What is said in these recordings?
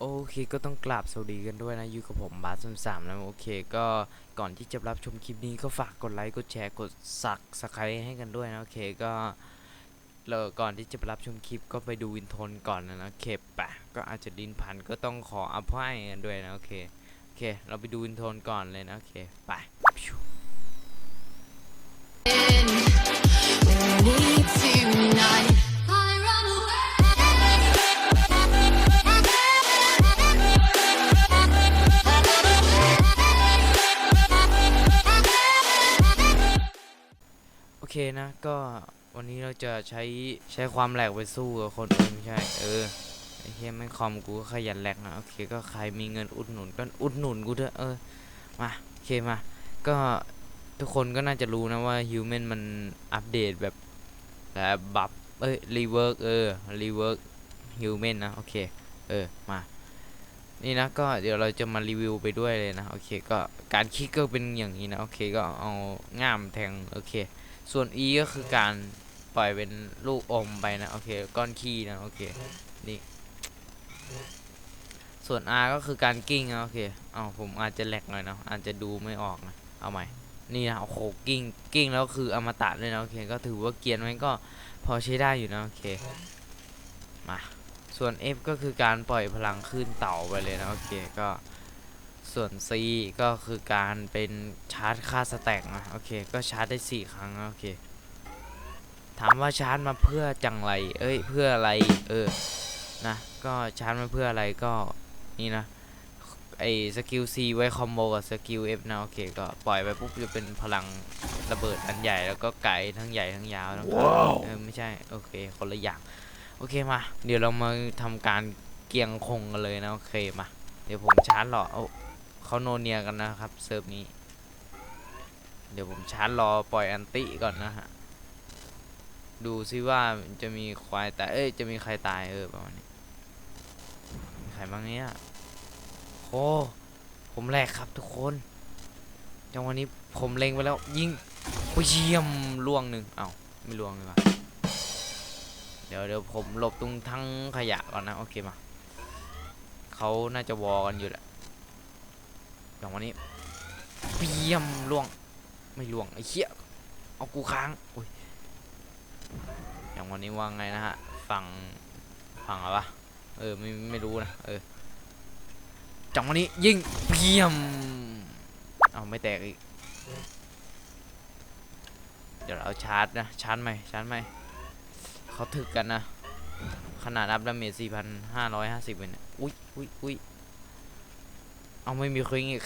โอเคก็ต้องกราบสวัสดีกันด้วยนะอยู่กับผมบาสสามนะโอเค ก็ก่อนที่จะรับชมคลิปนี้ก็ฝากกดไลค์กดแชร์กดสักสไครให้กันด้วยนะโอเคก็เราก่อนที่จะรับชมคลิปก็ไปดูวินทนก่อนนะนะโอเคปะก็อาจจะดินพันก็ต้องขออภัยกันด้วยนะโอเคโอเค เราไปดูวินทนก่อนเลยนะโอเคไป ก็วันนี้เราจะใช้ใช้ความแหลกไปสู้กับคนอื่นไม่ใช่ เออไอ้เฮียไม่งคอมกูก็ขยันแหลกนะโอเคก็ใครมีเงินอุดหนุนก็อุดหนุนกูเถอะเออมาโอเคมา ก็ทุกคนก็น่าจะรู้นะว่าฮิวแมนมันอัปเดตแบบแบบบัฟเอ้ยรีเวิร์กเออรีเวิร์กฮิวแมนนะโอเคเออมานี่นะก็เดี๋ยวเราจะมารีวิวไปด้วยเลยนะโอเคก็การคลิกก็เป็นอย่างนี้นะโอเคก็เอาง่ามแทงโอเค ส่วน E ก็คือการปล่อยเป็นลูกอมไปนะ โอเค ก้อนขี้นะ โอเค นี่ ส่วน R ก็คือการกิ้งนะโอเคเอาผมอาจจะแหลกหน่อยนะอาจจะดูไม่ออกนะ เอาใหม่ นี่นะ โอ้โห กิ้ง กิ้งแล้วคืออมตะเลยนะ โอเค ก็ถือว่าเกียร์มันก็พอใช้ได้อยู่นะ โอเค มา ส่วน F ก็คือการปล่อยพลังขึ้นเต่าไปเลยนะ โอเค ก็ ส่วน C ก็คือการเป็นชาร์จค่าสแต็กนะ โอเค ก็ชาร์จได้ 4 ครั้งนะโอเค ถามว่าชาร์จมาเพื่อจังไร เอ้ย เพื่ออะไร เออ นะ ก็ชาร์จมาเพื่ออะไรก็นี่นะ ไอสกิล C ไว้คอมโบกับสกิล F นะ โอเค ก็ปล่อยไปปุ๊บจะเป็นพลังระเบิดอันใหญ่แล้วก็ไกลทั้งใหญ่ทั้งยาวทั้งขาเออไม่ใช่ โอเค คนละอย่าง โอเคมา เดี๋ยวเรามาทำการเกียงคงกันเลยนะ โอเคมา เดี๋ยวผมชาร์จรอเอา เขาโนเนียกันนะครับเซิร์ฟนี้ เดี๋ยวผมชาร์จรอปล่อยอันติก่อนนะฮะ ดูซิว่าจะมีควายตายเอ้ยจะมีใครตายเออประมาณนี้มีใครบ้างเนี่ยโอ้ผมแรกครับทุกคนจังหวะนี้ผมเล็งไปแล้วยิงโอ้ยเยี่ยมล่วงหนึ่งเอ้าไม่ล่วงเลยวะเดี๋ยวเดี๋ยวผมหลบตรงทั้งขยะก่อนนะโอเคมาเขาน่าจะวอกันอยู่แหละ จังวะนี้เยี่ยมล่วง ไม่ล่วงไอ้เหี้ยเอากูค้างอุ้ยอย่างวันนี้ว่าไงนะฮะ ฝั่งฝั่งอะไรวะเออไม่ไม่รู้นะเออจังวันนี้ยิงเพียมเอาไม่แตกอีกเดี๋ยวเราชาร์จนะชาร์จใหมชาร์จใหมเขาถึกกันนะขนาดอัพดาเมจ4,550เป็นอุ้ยอุ้ยอุ้ย เอาไม่มีควิงอีก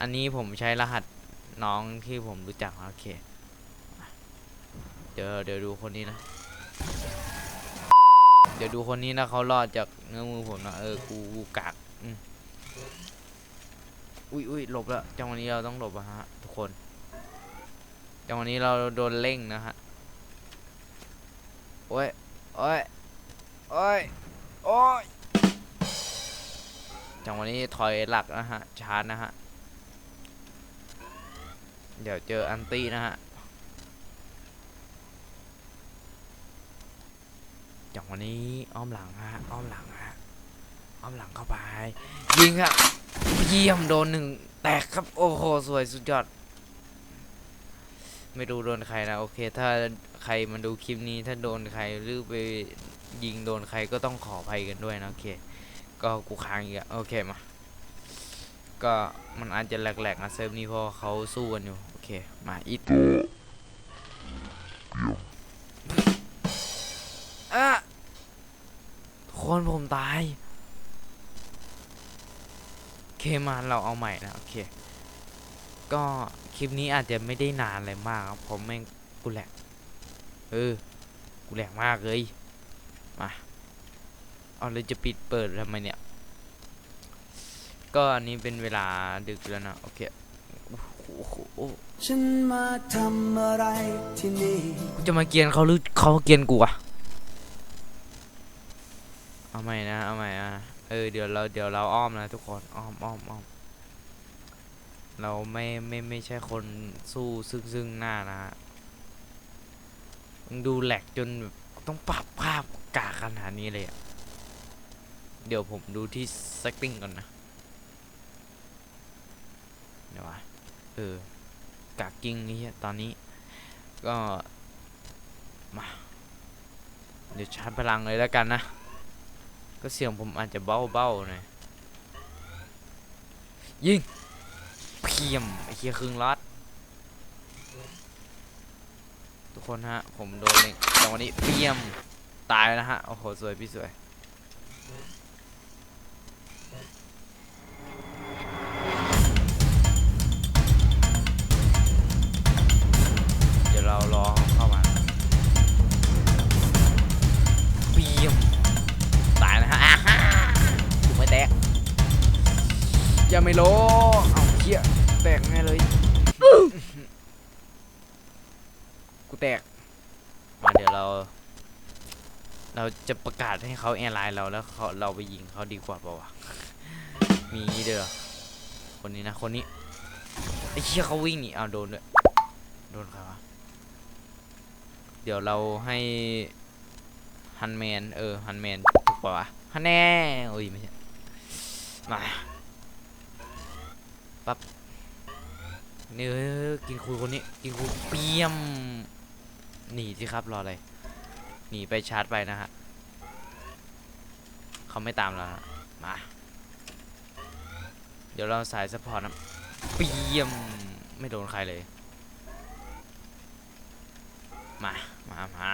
อันนี้ผมใช้รหัสน้องที่ผมรู้จักโอเค เดี๋ยวเดี๋ยวดูคนนี้นะ เดี๋ยวดูคนนี้นะเขารอดจากเงื้อมือผมนะเออกูกูกากอุ้ยอุ้ยหลบแล้วจังวะนี้เราต้องหลบอะฮะทุกคนจังวะนี้เราโดนเร่งนะฮะโอ้ยโอ้ยโอ้ยโอ้ย จังหวะนี้ถอยหลักนะฮะชาร์จนะฮะ เดี๋ยวเจออันตี้นะฮะ จังวันนี้อ้อมหลังฮะอ้อมหลังฮะอ้อมหลังเข้าไป ยิงอะเยี่ยมโดนหนึ่งแตกครับโอ้โหสวยสุดยอด ไม่รู้โดนใครนะโอเค ถ้าใครมาดูคลิปนี้ถ้าโดนใครหรือไปยิงโดนใครก็ต้องขออภัยกันด้วยนะโอเค ก็กูค้างอีกอะโอเคมา ก็มันอาจจะแหลกๆนะเซิร์ฟนี้เพราะเขาสู้กันอยู่ โอเค มาอีทอะคนผมตาย โอเคมาเราเอาใหม่นะ โอเค ก็คลิปนี้อาจจะไม่ได้นานอะไรมากครับผมแม่งกูแหลก เออ กูแหลกมากเลย มา เอาเลยจะปิดเปิดทำไมเนี่ย ก็อันนี้เป็นเวลาดึกแล้วนะ โอเคโอ้โหฉันมาทำอะไรที่นี่กูจะมาเกรียนเขาหรือเขาเกรียนกูอะเอาใหม่นะ เอาใหม่อะเออเดี๋ยวเราเดี๋ยวเราอ้อมนะทุกคนอ้อมอ้อมอ้อมเราไม่ไม่ไม่ใช่คนสู้ซึ่งซึ่งหน้านะฮะมึงดูแหลกจนแบบต้องปรับภาพกากขนาดนี้เลยอะ เดี๋ยวผมดูที่ setting ก่อนนะเดี๋ยววะเออกากกิ้งนี่ตอนนี้ ก็มาเดี๋ยวชาร์จพลังเลยแล้วกันนะ ก็เสียงผมอาจจะเบ้าเบ้าๆหน่อยยิงเพียมไอ้เคียครึ่งลัดทุกคนฮะ ผมโดนเองจังหวะนี้เพียมตายแล้วนะฮะ โอ้โห สวย พี่สวย เราจะประกาศให้เขาแอร์ไลน์เราแล้วเขาเราไปยิงเขาดีกว่าเปล่าวะมีงี้ด้วยเหรอคนนี้นะคนนี้ไอ้เชี่ยเขาวิ่งหนีเอาโดนด้วยโดนใครวะเดี๋ยวเราให้ฮันแมนเออฮันแมนถูกป่าวะฮันแน่โอ้ยไม่ใช่มาปั๊บนี่เออกินคุยคนนี้กินคุยเปียมหนีสิครับรออะไร หนีไปชาร์จไปนะฮะเขาไม่ตามเรานะมา เดี๋ยวเราสายสปอร์ตนะเปียมไม่โดนใครเลย มา มามา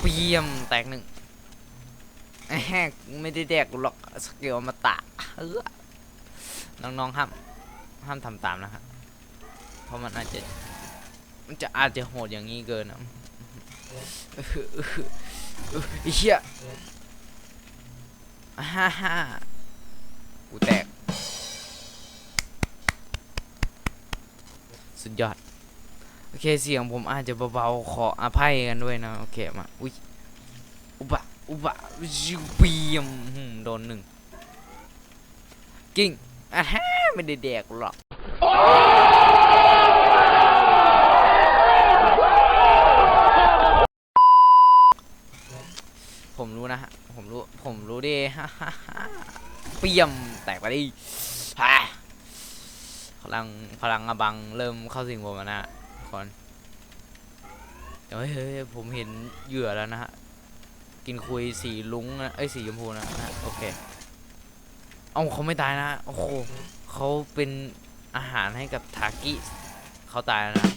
เปียมแตกหนึ่งแอะไม่ได้แดกหรอกสเกลมาตะเออน้องๆห้ามห้ามทำตามนะฮะเพราะมันอาจจะ มันจะอาจจะโหดอย่างนี้เกินนะเออเออเออไอ้เหี้ยอ่าฮ่าฮ่ากูแตก สุดยอด โอเคเสียงผมอาจจะเบาๆ ขออภัยกันด้วยนะ โอเค มา อุ้ย อุบะ อุบะจิวเปียมหืมโดนหนึ่ง กิ้งอะฮะไม่ได้แดกหรอก ผมรู้นะฮะ ผมรู้ ผมรู้ ดิฮ่าฮ่าฮ่าเปียมแตกไปดิฮ่าพลังพลังอบังเริ่มเข้าสิงผมแล้วนะคนเฮ้ยเฮ้ยผมเห็นเหยื่อแล้วนะฮะกินคุยสีลุงนะเอ้ยสีชมพูนะนะโอเคเอาเขาไม่ตายนะโอ้โหเขาเป็นอาหารให้กับทากิเขาตายแล้วนะ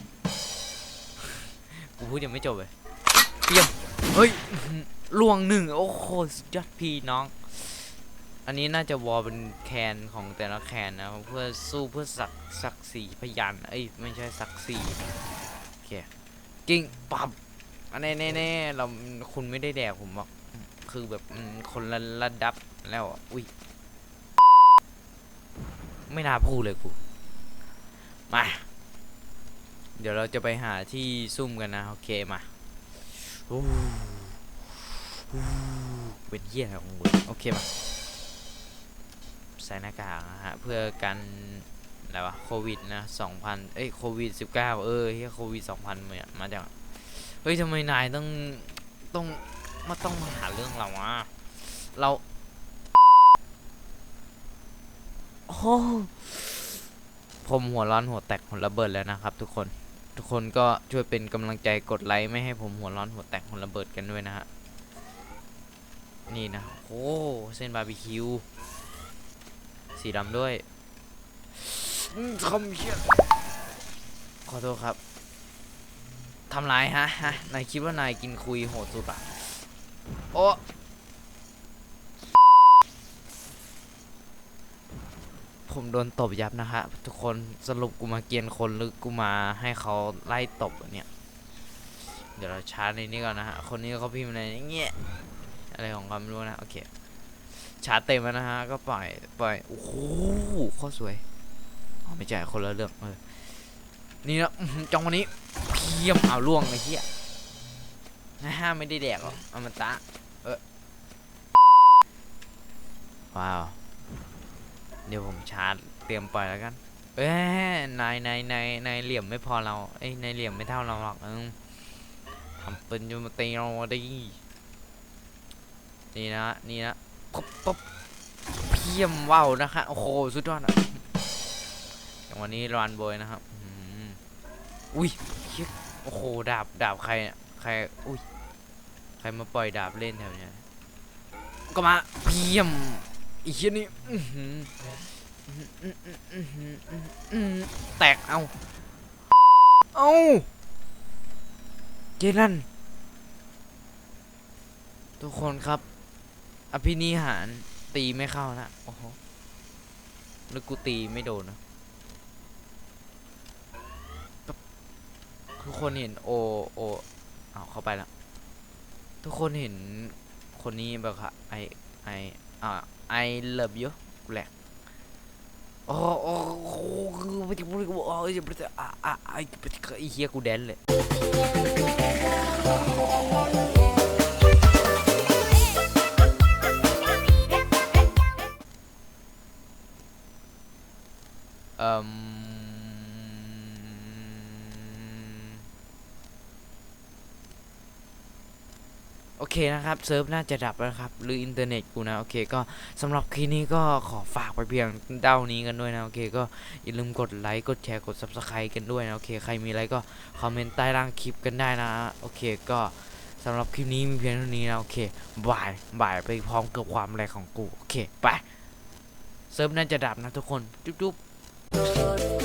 กูพูดยังไม่จบเลยเปียมเฮ้ย ล่วงหนึ่งโอ้โหยอดพี่น้อง อันนี้น่าจะวอลเป็นแคนของแต่ละแคนนะเพื่อสู้เพื่อศักดิ์ศักดิ์ศรีพยานเอ้ยไม่ใช่ศักดิ์ศรีโอเคกิ้งปับอันนี้แน่ๆเราคุณไม่ได้แดกผมหรอกคือแบบคนละระดับแล้วอุ้ยไม่น่าพูดเลยกูมาเดี๋ยวเราจะไปหาที่ซุ่มกันนะ โอเคมาอู้ เป็นเหี้ยอะไรของมึงโอเคมาใส่หน้ากากนะฮะ เพื่อกันอะไรวะโควิดนะ2,000เอ้ยโควิด19เก้าเออเฮียโควิด2,000มามาจากเฮ้ยทำไมนายต้องต้องมาต้องมาหาเรื่องเราวะเราโอ้ผมหัวร้อนหัวแตกหัวระเบิดแล้วนะครับ ทุกคนทุกคนก็ช่วยเป็นกำลังใจกดไลค์ไม่ให้ผมหัวร้อนหัวแตกหัวระเบิดกันด้วยนะฮะ นี่นะ โอ้เส้นบาร์บีคิว สีดำด้วยอืมทำเหี้ยขอโทษครับทำร้ายฮะฮะนายคิดว่านายกินคุยโหดสุดอะโอ้ผมโดนตบยับนะฮะทุกคนสรุปกูมาเกรียนคนหรือกูมาให้เขาไล่ตบอะเนี่ย เดี๋ยวเราชาร์จในนี้ก่อนนะฮะ คนนี้เขาพิมพ์อะไรเงี้ย อะไรของเขาไม่รู้นะ โอเค ชาร์จเต็มแล้วนะฮะ ก็ปล่อย ปล่อย โอ้โหโคตรสวยอ๋อไม่ใช่คนละเรื่องเออนี่นะจังวันนี้เพียมเอาล่วงไอ้เหี้ยนะฮะไม่ได้แดกหรอกเอามตะเออว้าว เดี๋ยวผมชาร์จเตรียมปล่อยแล้วกัน เอ้ยนายนายนายนายเหลี่ยมไม่พอเรา เอ้ยนายเหลี่ยมไม่เท่าเราหรอกเออทำเป็นยูมาตีเราดิ นี่นะนี่นะปุ๊บปุ๊บเพียมว้าวนะคะโอ้โหสุดยอดอะอย่างวันนี้รันบอยนะครับอุ้ยเียโอ้โหดาบดาบใครเนี่ยใครอุ้ยใครมาปล่อยดาบเล่นแถวเนี้ยก็มาเพียมอีกทียนี่แตกเอาเอาเจนันทุกคนครับ ภินิหารตีไม่เข้านะโอ้โหแล้วกูตีไม่โดนนะทุกคนเห็นโอโอเอาเข้าไปแล้วทุกคนเห็นคนนี้แบบค่ะไอไออ่าไอเลิฟยูแหละโอ้โอ้โหคือไม่ได้พูดว่าโอ้ยไม่ได้อ่าอ่าไอ้ไอ้เฮียกูแดนเลย เอ่มโอเคนะครับเซิร์ฟน่าจะดับแล้วนะครับ หรืออินเทอร์เน็ตกูนะ โอเคก็สำหรับคลิปนี้ก็ขอฝากไปเพียงเท่านี้กันด้วยนะ โอเคก็อย่าลืมกดไลค์ กดแชร์ กด Subscribe กันด้วยนะ โอเค ใครมีอะไรก็คอมเมนต์ใต้ล่างคลิปกันได้นะ โอเคก็สำหรับคลิปนี้มีเพียงเท่านี้นะ โอเคบายบายไปพร้อมกับความแรงของกู โอเค ไป เซิร์ฟน่าจะดับนะทุกคน จุ๊บ ๆ